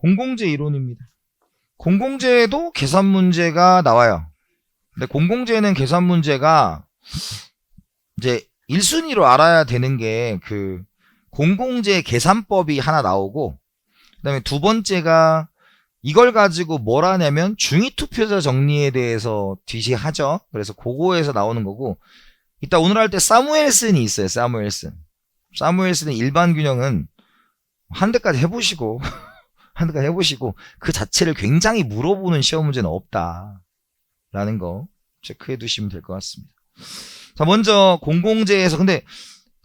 공공재 이론입니다. 공공재에도 계산 문제가 나와요. 근데 공공재는 계산 문제가 이제 1순위로 알아야 되는 게 그 공공재 계산법이 하나 나오고 그다음에 두 번째가 이걸 가지고 뭘 하냐면 중위 투표자 정리에 대해서 뒤시 하죠. 그래서 그거에서 나오는 거고 이따 오늘 할 때 사무엘슨이 있어요. 사무엘슨. 사무엘슨의 일반 균형은 한 대까지 해보시고 한 대까지 해보시고 그 자체를 굉장히 물어보는 시험 문제는 없다라는 거 체크해 두시면 될 것 같습니다. 자 먼저 공공재에서 근데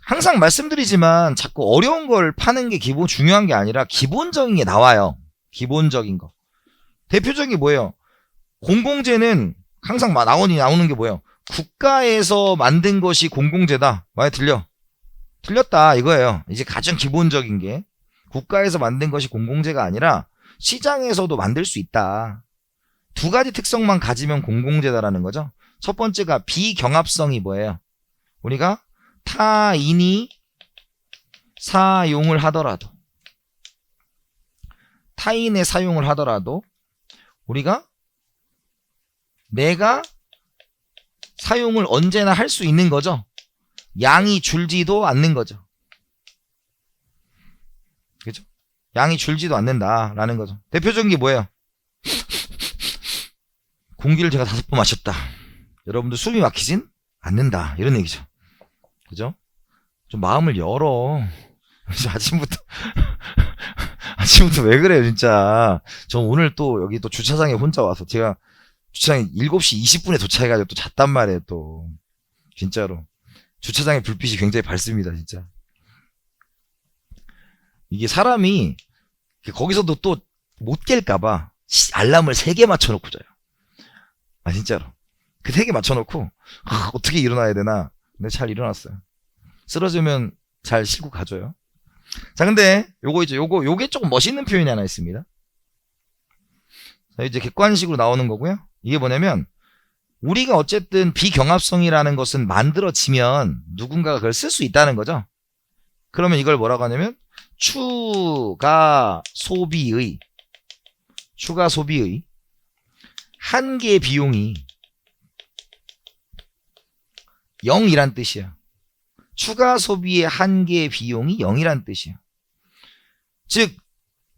항상 말씀드리지만 자꾸 어려운 걸 파는 게 기본 중요한 게 아니라 기본적인 게 나와요. 기본적인 거. 대표적인 게 뭐예요? 공공재는 항상 마- 나오니 나오는 게 뭐예요? 국가에서 만든 것이 공공재다. 많이 들려? 틀렸다 이거예요. 이제 가장 기본적인 게 국가에서 만든 것이 공공재가 아니라 시장에서도 만들 수 있다. 두 가지 특성만 가지면 공공재다라는 거죠. 첫 번째가 비경합성이 뭐예요? 우리가 타인이 사용을 하더라도 타인의 사용을 하더라도 우리가 내가 사용을 언제나 할 수 있는 거죠. 양이 줄지도 않는 거죠. 양이 줄지도 않는다라는 거죠. 대표적인 게 뭐예요? 공기를 제가 다섯 번 마셨다. 여러분들 숨이 막히진 않는다. 이런 얘기죠. 그죠? 좀 마음을 열어. 아침부터 아침부터 왜 그래요, 진짜. 저 오늘 또 여기 또 주차장에 혼자 와서 제가 주차장에 7시 20분에 도착해가지고 또 잤단 말이에요, 또. 진짜로. 주차장에 불빛이 굉장히 밝습니다, 진짜. 이게 사람이 거기서도 또 못 깰까봐 알람을 3개 맞춰놓고 자요. 아, 진짜로. 그 3개 맞춰놓고, 아, 어떻게 일어나야 되나. 근데 잘 일어났어요. 쓰러지면 잘 싣고 가줘요. 자, 근데 요거 이제 요거 요게 조금 멋있는 표현이 하나 있습니다. 자, 이제 객관식으로 나오는 거고요. 이게 뭐냐면 우리가 어쨌든 비경합성이라는 것은 만들어지면 누군가가 그걸 쓸 수 있다는 거죠. 그러면 이걸 뭐라고 하냐면 추가 소비의 추가 소비의 한계 비용이 0이란 뜻이야. 추가 소비의 한계 비용이 0이란 뜻이에요. 즉,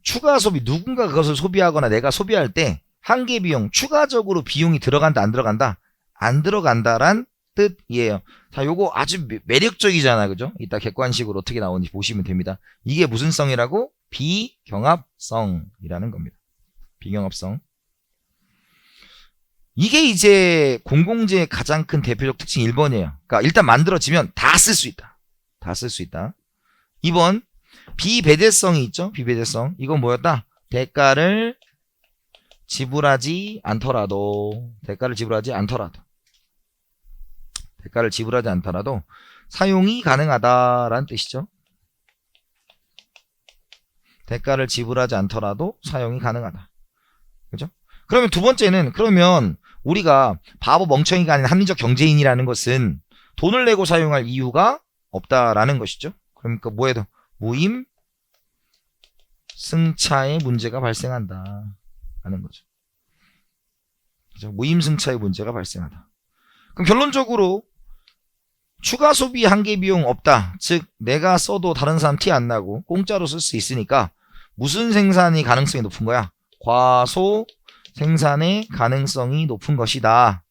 추가 소비, 누군가 그것을 소비하거나 내가 소비할 때 한계 비용, 추가적으로 비용이 들어간다, 안 들어간다? 안 들어간다란 뜻이에요. 자, 요거 아주 매- 매력적이잖아, 그죠? 이따 객관식으로 어떻게 나오는지 보시면 됩니다. 이게 무슨 성이라고? 비경합성이라는 겁니다. 비경합성. 이게 이제 공공재의 가장 큰 대표적 특징 1번이에요. 그러니까 일단 만들어지면 다 쓸 수 있다. 다 쓸 수 있다. 2번 비배대성이 있죠. 비배대성. 이건 뭐였다? 대가를 지불하지 않더라도 대가를 지불하지 않더라도 대가를 지불하지 않더라도 사용이 가능하다라는 뜻이죠. 대가를 지불하지 않더라도 사용이 가능하다. 그죠? 그러면 두 번째는 그러면 우리가 바보 멍청이가 아닌 합리적 경제인이라는 것은 돈을 내고 사용할 이유가 없다라는 것이죠. 그러니까 뭐에도 무임 승차의 문제가 발생한다. 라는 거죠. 그죠? 무임 승차의 문제가 발생하다. 그럼 결론적으로 추가 소비 한계 비용 없다. 즉 내가 써도 다른 사람 티 안 나고 공짜로 쓸 수 있으니까 무슨 생산이 가능성이 높은 거야? 과소 생산의 가능성이 높은 것이다.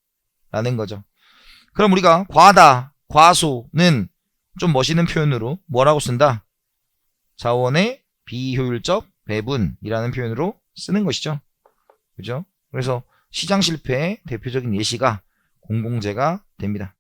라는 거죠. 그럼 우리가 과다, 과소는 좀 멋있는 표현으로 뭐라고 쓴다? 자원의 비효율적 배분이라는 표현으로 쓰는 것이죠. 그죠? 그래서 시장 실패의 대표적인 예시가 공공재가 됩니다.